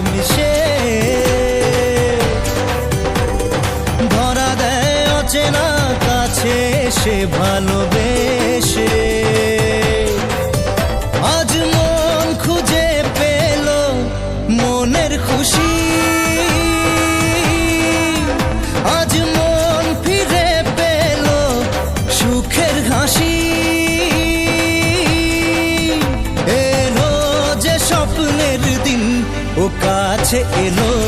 মিশে। সে ভালোবেসে। কাছে এলো।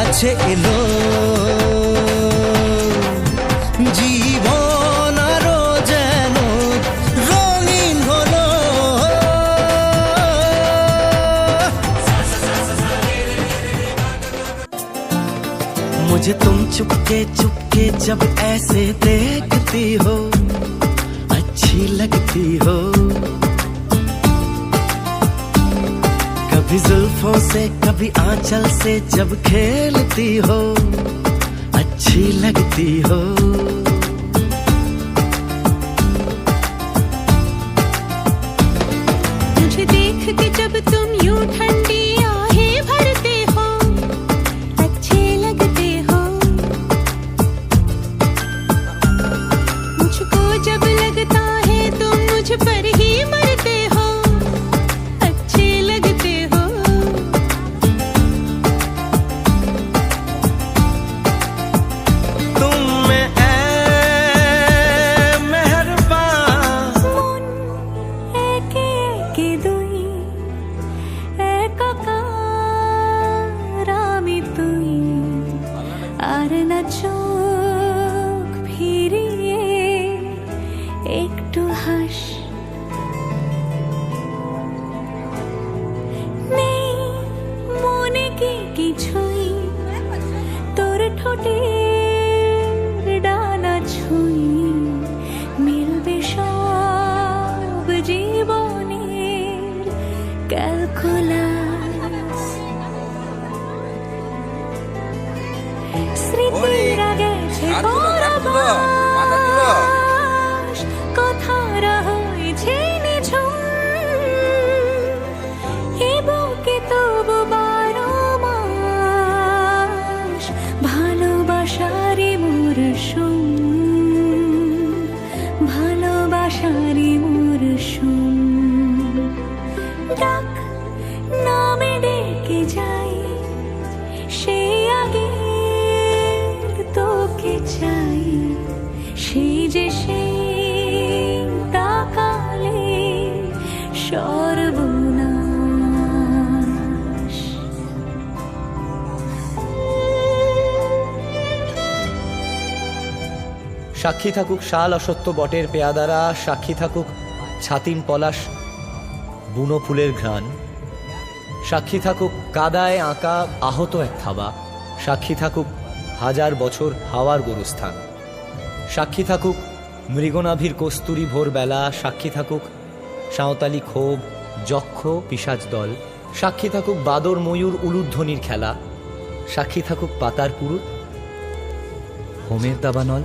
কাছে এলো জীবন আরো যেন রঙিন হলো मुझे तुम चुपके चुपके जब ऐसे देखती हो अच्छी लगती हो कभी जुल्फों से कभी आंचल से जब खेलती हो अच्छी लगती हो। মনে কি কিছুই। তোর ঠোঁটের যে সেই তাকালে সর্বনাশ। সাক্ষী থাকুক শাল অসত্য বটের পেয়াদারা, সাক্ষী থাকুক ছাতিম পলাশ, বুনো ফুলের ঘ্রাণ। সাক্ষী থাকুক কাদায় আঁকা আহত এক থাবা, সাক্ষী থাকুক হাজার বছর হাওয়ার গরুস্থান। সাক্ষী থাকুক মৃগনাভির কস্তুরী ভোরবেলা, সাক্ষী থাকুক সাঁওতালি ক্ষোভ, যক্ষ পিসাজ দল, সাক্ষী থাকুক বাদর ময়ূর উলুধ্বনির খেলা, সাক্ষী থাকুক পাতার পুরুত, হোমের দাবানল।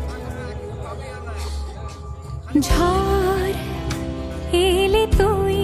ঝড় এলে তুই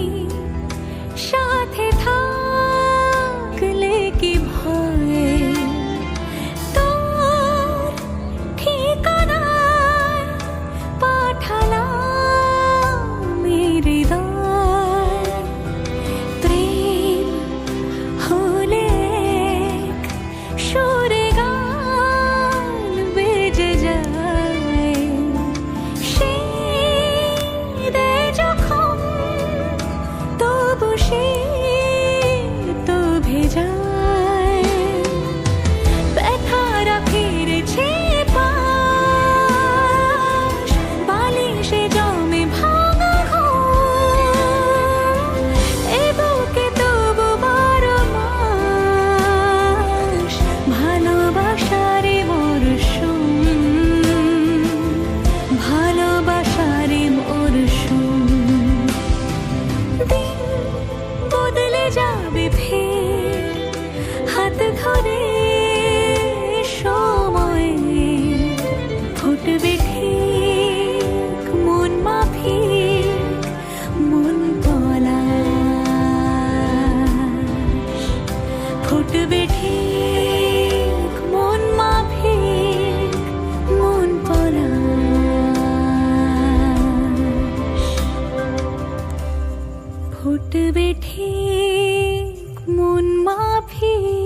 ফুটবে ঠিক মন মাফিক।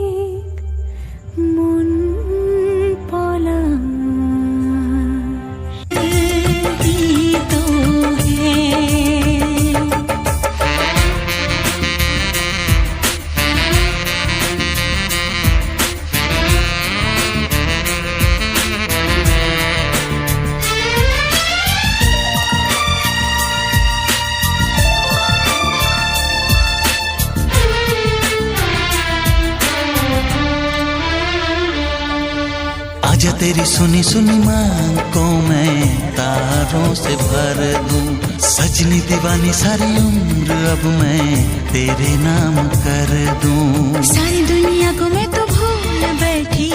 तेरी सुनी सुनी मांग को मैं तारों से भर दूँ। सजनी दीवानी सारी उम्र अब मैं तेरे नाम कर दूँ। सारी दुनिया को मैं तो भूल बैठी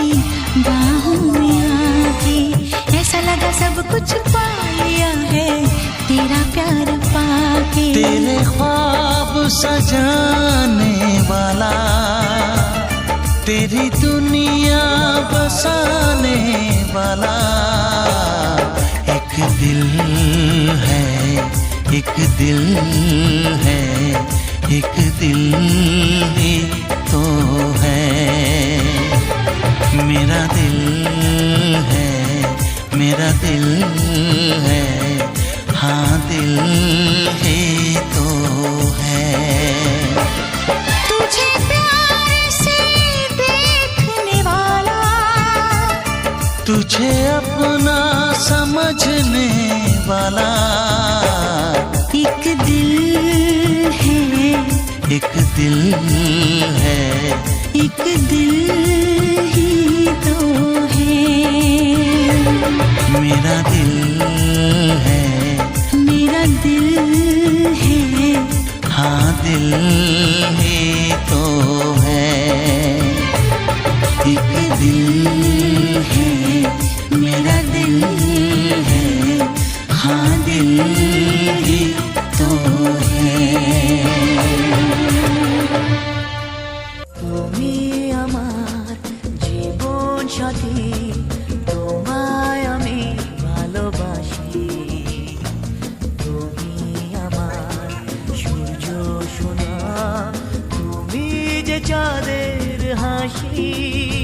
बाहों में आके ऐसा लगा सब कुछ पा लिया है तेरा प्यार पाके। तेरे ख्वाब सजाने वाला तेरी दुनिया बसाने वाला एक दिल है, एक दिल है, एक दिल ही तो है। मेरा दिल है, मेरा दिल है हाँ दिल ही तुझे अपना समझने वाला। एक दिल है एक दिल है। एक दिल ही तो है। मेरा दिल है। मेरा दिल है। हाँ दिल তোমায় আমি ভালোবাসি। তুমি আমার তুমি চাঁদের হাসি।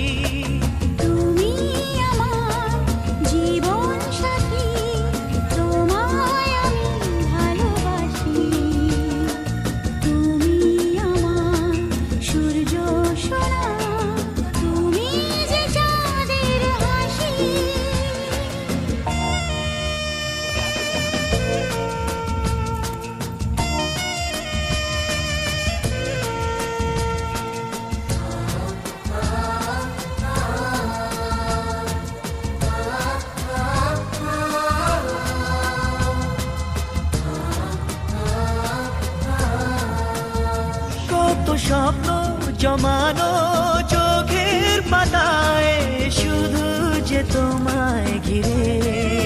স্বপ্ন জমানো চোখের পাতায় শুধু যে তোমায় ঘিরে।